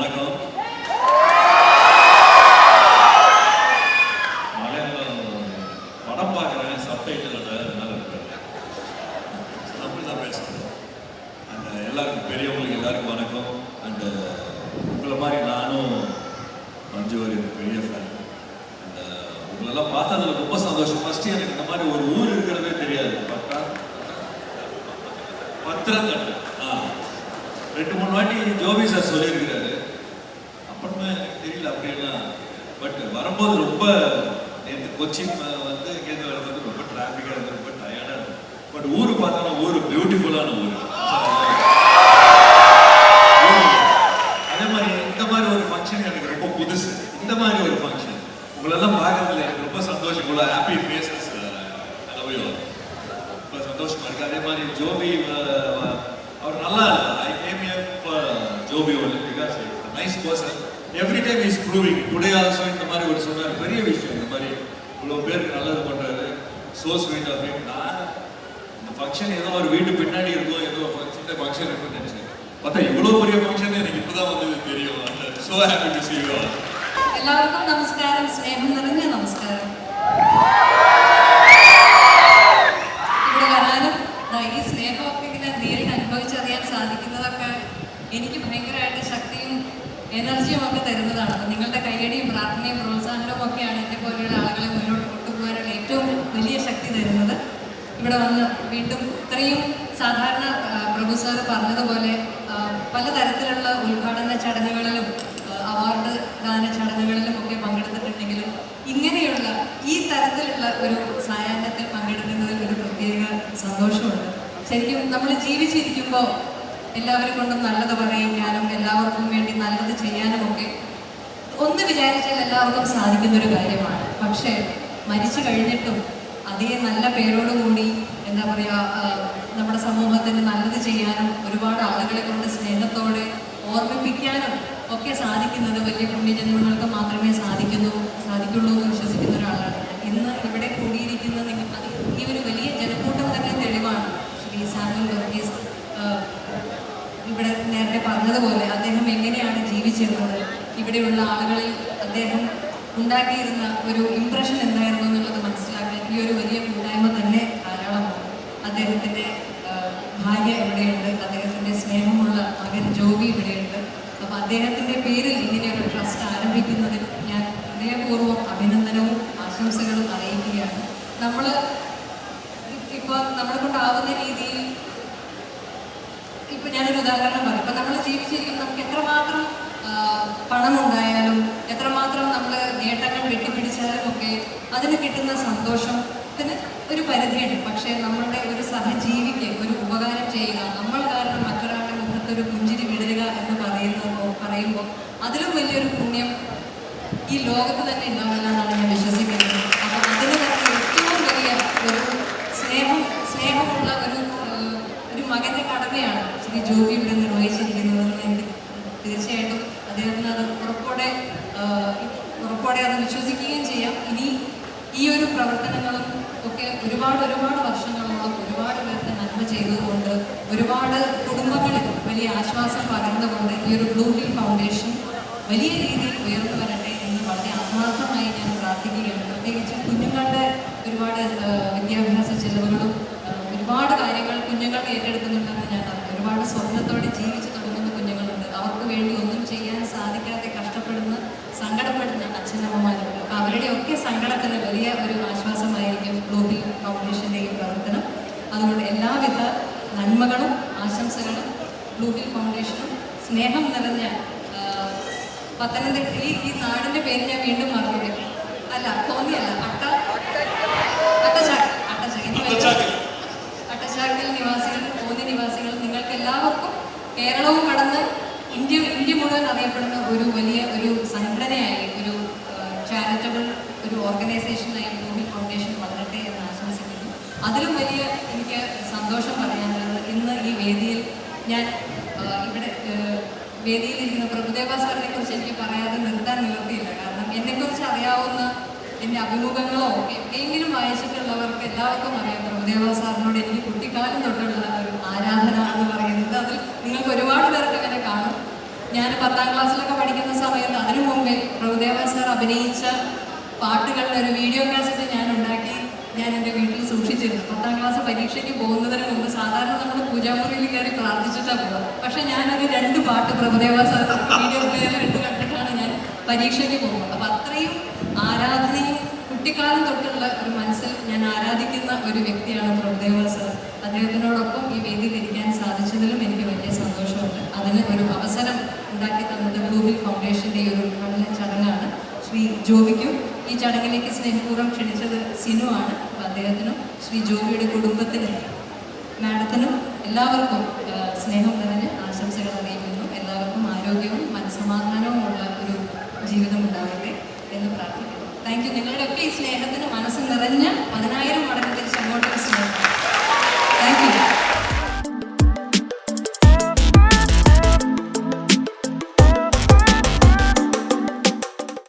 வணக்கம். மலையாளம் படம் பார்க்குறேன் சப்டைட்டில் நல்லா தமிழ் தான் பேசுகிறேன் அந்த எல்லாருக்கும் பெரியவங்களுக்கு எல்லாருக்கும் வணக்கம். அண்டு உங்களை மாதிரி நானும் மஞ்சு ஒரு பெரிய ஃபேன் பார்த்தா ரொம்ப சந்தோஷம். ஃபஸ்ட்டு எனக்கு இந்த மாதிரி ஒரு ஊர் இருக்கிறதே தெரியாது. பார்த்தா பத்திரங்கள் ரெண்டு மூணு வாட்டி ஜோபி சார் சொல்லியிருக்கிறாரு. பட் வரும்போது ரொம்ப நேற்று கொச்சின் வந்து இங்கேருந்து வரும்போது ரொம்ப டிராஃபிக்காக இருந்தது ரொம்ப டயர்டாக இருந்தது பட் ஊர் பார்த்தோன்னா ஊர் பியூட்டிஃபுல்லான ஊர். அதே மாதிரி இந்த மாதிரி ஒரு ஃபங்க்ஷன் எனக்கு ரொம்ப புதுசு. இந்த மாதிரி ஒரு ஃபங்க்ஷன் உங்களெல்லாம் பார்க்கறதுல எனக்கு ரொம்ப சந்தோஷம். இவ்வளோ ஹாப்பி ஃபேஸஸ் ரொம்ப சந்தோஷமா இருக்குது அதே மாதிரி ஜோபி அவர் நல்லா I came for Joby only because nice person every time is proving today also இந்த மாதிரி ஒரு சொன்னார் பெரிய விஷயம் இந்த மாதிரி இவ்வளோ பேருக்கு நல்லது பண்றாரு சோ ஸ்வீட் ஆஃப் இட் நான் இந்த ஃபங்க்ஷன் ஏதோ ஒரு வீட்டு பின்னாடி இருக்கும் ஏதோ சின்ன ஃபங்க்ஷன் இருக்குன்னு நினைச்சேன் பார்த்தா இவ்வளோ பெரிய ஃபங்க்ஷன் எனக்கு இப்போதான் வந்து தெரியும் so happy to see you all എല്ലാവർക്കും നമസ്കാരം സ്നേഹം നിറഞ്ഞ നമസ്കാരം ഇവിടെ വരാനും ദാ ഈ സ്നേഹമൊക്കെ ഇങ്ങനെ നേരിട്ട് അനുഭവിച്ചറിയാൻ സാധിക്കുന്നതൊക്കെ എനിക്ക് ഭയങ്കരമായിട്ട് ശക്തിയും എനർജിയും ഒക്കെ തരുന്നതാണ്. അപ്പം നിങ്ങളുടെ കൈയടിയും പ്രാർത്ഥനയും പ്രോത്സാഹനവും ഒക്കെയാണ് എന്നെ പോലെയുള്ള ആളുകളെ മുന്നോട്ട് കൊണ്ടുപോകാനുള്ള ഏറ്റവും വലിയ ശക്തി തരുന്നത്. ഇവിടെ വന്ന് വീണ്ടും ഇത്രയും സാധാരണ പ്രഭു സാർ പറഞ്ഞതുപോലെ പലതരത്തിലുള്ള ഉദ്ഘാടന ചടങ്ങുകളിലും അവാർഡ് ദാന ചടങ്ങുകളിലും ഒക്കെ പങ്കെടുത്തിട്ടുണ്ടെങ്കിലും ഇങ്ങനെയുള്ള ഈ തരത്തിലുള്ള ഒരു സായാഹ്നത്തിൽ പങ്കെടുക്കുന്നതിൽ ഒരു പ്രത്യേക സന്തോഷമുണ്ട്. ശരിക്കും നമ്മൾ ജീവിച്ചിരിക്കുമ്പോൾ എല്ലാവരും കൊണ്ടും നല്ലത് പറയാനും എല്ലാവർക്കും വേണ്ടി നല്ലത് ചെയ്യാനും ഒക്കെ ഒന്ന് വിചാരിച്ചാൽ എല്ലാവർക്കും സാധിക്കുന്ന ഒരു കാര്യമാണ്. പക്ഷേ മരിച്ചു കഴിഞ്ഞിട്ടും അതേ നല്ല പേരോടുകൂടി എന്താ പറയുക നമ്മുടെ സമൂഹത്തിന് നല്ലത് ചെയ്യാനും ഒരുപാട് ആളുകളെ കൊണ്ട് സ്നേഹത്തോടെ ഓർമ്മിപ്പിക്കാനും ഒക്കെ സാധിക്കുന്നത് വലിയ പുണ്യജന്മങ്ങൾക്ക് മാത്രമേ സാധിക്കുന്നു സാധിക്കുള്ളൂ എന്ന് വിശ്വസിക്കുന്ന ഒരാളാണ് ഇന്ന് ഇവിടെ കൂടിയിരിക്കുന്ന നിങ്ങൾ അത് ഈ ഒരു വലിയ ജനക്കൂട്ടം തന്നെ തെളിവാണ് ശ്രീ സാമുൽ വർഗീസ് ആ, ഇവിടെ നേരത്തെ പറഞ്ഞതുപോലെ അദ്ദേഹം എങ്ങനെയാണ് ജീവിച്ചിരുന്നത്? ഇവിടെയുള്ള ആളുകളിൽ അദ്ദേഹം ഉണ്ടാക്കിയിരുന്ന ഒരു ഇംപ്രഷൻ എന്തായിരുന്നു എന്നുള്ളത് മനസ്സിലാക്കാൻ ഈ ഒരു വലിയ കൂട്ടായ്മ തന്നെ ധാരാളമാണ്. അദ്ദേഹത്തിന്റെ ഭാര്യ ഇവിടെയുണ്ട്. അദ്ദേഹത്തിന്റെ സ്നേഹമുള്ള മകൻ ജോബി ഇവിടെയുണ്ട്. അപ്പോൾ അദ്ദേഹത്തിന്റെ പേരിൽ ഇങ്ങനെ ഒരു ട്രസ്റ്റ് ആരംഭിക്കുന്നതിൽ ഞാൻ ഹൃദയപൂർവം അഭിനന്ദനവും ആശംസകളും അറിയിക്കുകയാണ്. നമ്മൾ ഇപ്പോൾ നമ്മളെ കൊണ്ടാവുന്ന രീതിയിൽ ഇപ്പം ഞാനൊരു ഉദാഹരണം പറയാം. നമ്മൾ ജീവിച്ചിരിക്കും നമുക്ക് എത്രമാത്രം പണമുണ്ടായാലും എത്രമാത്രം നമ്മൾ നേട്ടങ്ങൾ വെട്ടിപ്പിടിച്ചാലും ഒക്കെ അതിന് കിട്ടുന്ന സന്തോഷം സന്തോഷത്തിന് ഒരു പരിധിയുണ്ട്. പക്ഷേ നമ്മളുടെ ഒരു സഹജീവിക്ക് ഒരു ഉപകാരം ചെയ്യുക നമ്മൾ കാരണം മറ്റൊരാളുടെ മുഖത്ത് ഒരു പുഞ്ചിരി വിടരുക എന്ന് പറയുന്നത് പറയുമ്പോൾ അതിലും വലിയൊരു പുണ്യം ഈ ലോകത്ത് തന്നെ ഉണ്ടാവില്ലെന്നാണ് ഞാൻ വിശ്വസിക്കുന്നത്. അപ്പം അതിന് തന്നെ ഏറ്റവും വലിയ ഒരു സ്നേഹം സ്നേഹമുള്ള ഒരു ഒരു മകന്റെ കടമയാണ് ശ്രീ ജോബി ഇവിടെ നിർവഹിച്ചിരിക്കുന്നതെന്ന് എനിക്ക് തീർച്ചയായിട്ടും അദ്ദേഹത്തിന് അത് ഉറപ്പോടെ ഉറപ്പോടെ അത് വിശ്വസിക്കുകയും ചെയ്യാം. ഇനി ഈ ഒരു പ്രവർത്തനങ്ങളും ഒക്കെ ഒരുപാട് ഒരുപാട് വർഷങ്ങളോളം ഒരുപാട് പേർക്ക് നന്മ ചെയ്തതുകൊണ്ട് ഒരുപാട് കുടുംബങ്ങളിൽ വലിയ ആശ്വാസം പകർന്നുകൊണ്ട് ഈ ഒരു ബ്ലൂ ഹിൽ ഫൗണ്ടേഷൻ വലിയ രീതിയിൽ ഉയർന്നു വരട്ടെ എന്ന് വളരെ ആത്മാർത്ഥമായി ഞാൻ പ്രാർത്ഥിക്കുകയാണ്. പ്രത്യേകിച്ച് കുഞ്ഞുങ്ങളുടെ ഒരുപാട് വിദ്യാഭ്യാസ ചെലവുകളും ഒരുപാട് കാര്യങ്ങൾ കുഞ്ഞുങ്ങൾ ഏറ്റെടുക്കുന്നുണ്ടെന്ന് ഞാൻ അറിഞ്ഞു ഒരുപാട് സ്വപ്നത്തോടെ ജീവിച്ചു തുടങ്ങുന്ന കുഞ്ഞുങ്ങളുണ്ട്. അവർക്ക് വേണ്ടി ഒന്നും ചെയ്യാൻ സാധിക്കാതെ കഷ്ടപ്പെടുന്ന സങ്കടപ്പെടുന്ന അച്ഛനമ്മമാരുണ്ട്. അപ്പോൾ അവരുടെയൊക്കെ സങ്കടത്തിന് വലിയ ഒരു ആശ്വാസമായിരിക്കും ഗ്ലോബൽ ഫൗണ്ടേഷന്റെ ഈ പ്രവർത്തനം. അതുകൊണ്ട് എല്ലാവിധ നന്മകളും ആശംസകളും ഗ്ലോബൽ ഫൗണ്ടേഷനും സ്നേഹം നിറഞ്ഞ പത്തനംതിട്ട ഈ ഈ നാടിന്റെ പേര് ഞാൻ വീണ്ടും മറന്നു അല്ല തോന്നിയല്ല. അട്ട നിവാസികൾ നിവാസികൾ നിങ്ങൾക്ക് എല്ലാവർക്കും കേരളവും കടന്ന് ഇന്ത്യ ഇന്ത്യ മുഴുവൻ അറിയപ്പെടുന്ന ഒരു വലിയ ഒരു സംഘടനയായി ഒരു ചാരിറ്റബിൾ ഒരു ഓർഗനൈസേഷനായി ഭൂമി ഫൗണ്ടേഷൻ വളരട്ടെ എന്ന് ആശംസിക്കുന്നു. അതിലും വലിയ എനിക്ക് സന്തോഷം പറയാനുള്ളത് ഇന്ന് ഈ വേദിയിൽ ഞാൻ ഇവിടെ വേദിയിലിരിക്കുന്ന പ്രഭുദേവ സാറിനെ കുറിച്ച് എനിക്ക് പറയാതെ നിർത്താൻ നിവർത്തിയില്ല കാരണം എന്നെക്കുറിച്ച് അറിയാവുന്ന എന്റെ അഭിമുഖങ്ങളോ എങ്കിലും വായിച്ചിട്ടുള്ളവർക്ക് എല്ലാവർക്കും അറിയാം. പ്രഭുദേവ സാറിനോട് എനിക്ക് കുട്ടിക്കാലം തൊട്ടുള്ള ഒരു ആരാധന എന്ന് പറയുന്നത്. അതിൽ നിങ്ങൾക്ക് ഒരുപാട് പേർക്ക് അങ്ങനെ കാണും. ഞാൻ പത്താം ക്ലാസ്സിലൊക്കെ പഠിക്കുന്ന സമയത്ത് അതിനു മുമ്പേ പ്രഭുദേവ സാർ അഭിനയിച്ച പാട്ടുകളുടെ ഒരു വീഡിയോ കാസറ്റ് ഞാൻ ഉണ്ടാക്കി ഞാൻ എന്റെ വീട്ടിൽ സൂക്ഷിച്ചിരുന്നു. പത്താം ക്ലാസ് പരീക്ഷയ്ക്ക് പോകുന്നതിന് മുമ്പ് സാധാരണ നമ്മൾ പൂജാമുറിയിൽ കയറി പ്രാർത്ഥിച്ചിട്ടാണ് പോകാം പക്ഷെ ഞാനൊരു രണ്ട് പാട്ട് പ്രഭുദേവ സാർ വീഡിയോ പ്ലെയറിൽ ഇട്ട് കണ്ടിട്ടാണ് ഞാൻ പരീക്ഷയ്ക്ക് പോകുന്നത്. അപ്പം അത്രയും ആരാധനയും കുട്ടിക്കാലം തൊട്ടുള്ള ഒരു മനസ്സിൽ ഞാൻ ആരാധിക്കുന്ന ഒരു വ്യക്തിയാണ് പ്രഭുദേവ സാർ. അദ്ദേഹത്തിനോടൊപ്പം ഈ വേദിയിൽ ഇരിക്കാൻ സാധിച്ചതിലും എനിക്ക് വലിയ സന്തോഷമുണ്ട്. അതിന് ഒരു അവസരം ഉണ്ടാക്കി തന്നത് ബ്ലൂബിൽ ഫൗണ്ടേഷന്റെ ഒരു ഉദ്ഘാടന ചടങ്ങാണ്. ശ്രീ ജോബിക്കും ഈ ചടങ്ങിലേക്ക് സ്നേഹപൂർവം ക്ഷണിച്ചത് സിനു ആണ്. അപ്പോൾ അദ്ദേഹത്തിനും ശ്രീ ജോബിയുടെ കുടുംബത്തിനും മാഡത്തിനും എല്ലാവർക്കും സ്നേഹം നിറഞ്ഞ് ആശംസകൾ അറിയിക്കുന്നു. എല്ലാവർക്കും ആരോഗ്യവും മനസ്സമാധാനവും ഉള്ള ഒരു ജീവിതം ഉണ്ടാവട്ടെ. എന്ന് പ്രാർത്ഥിക്കുന്നു. താങ്ക് യു നിങ്ങളുടെയൊക്കെ ഈ സ്നേഹത്തിന്